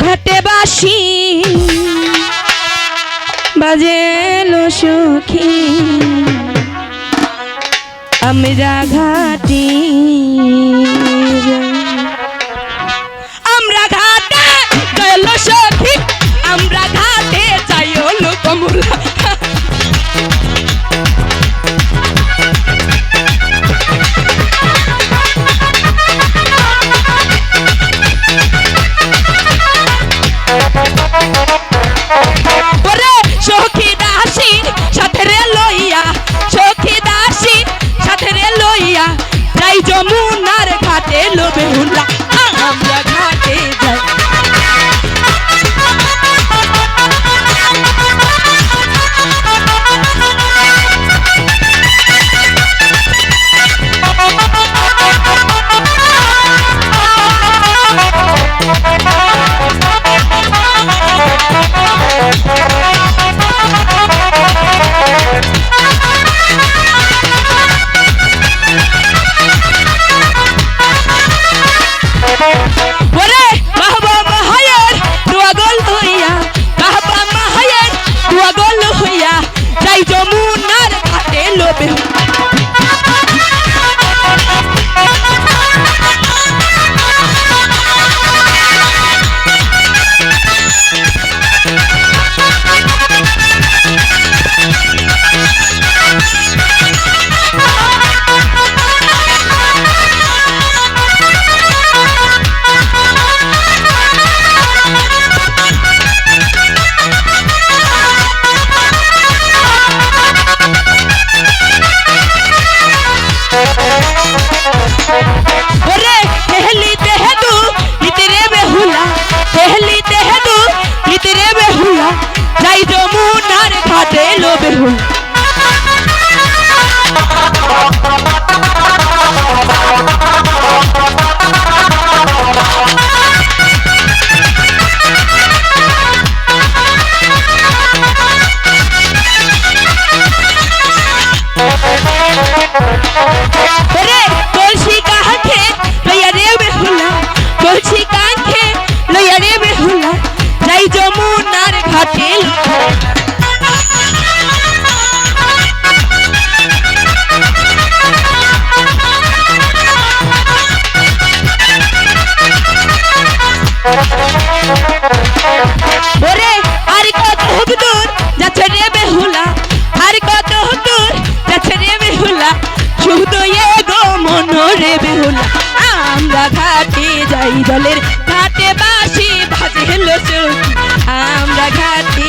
ঘাটে বাসি বাজেলো সুখী। আমরা ঘাটি ঘাটে লোবে হুল্লা আমরা ঘাটে যাই। এলো বেহুল ঘাটে যাই দলের ঘাটে বাসি বাজে লোচন। আমরা ঘাটে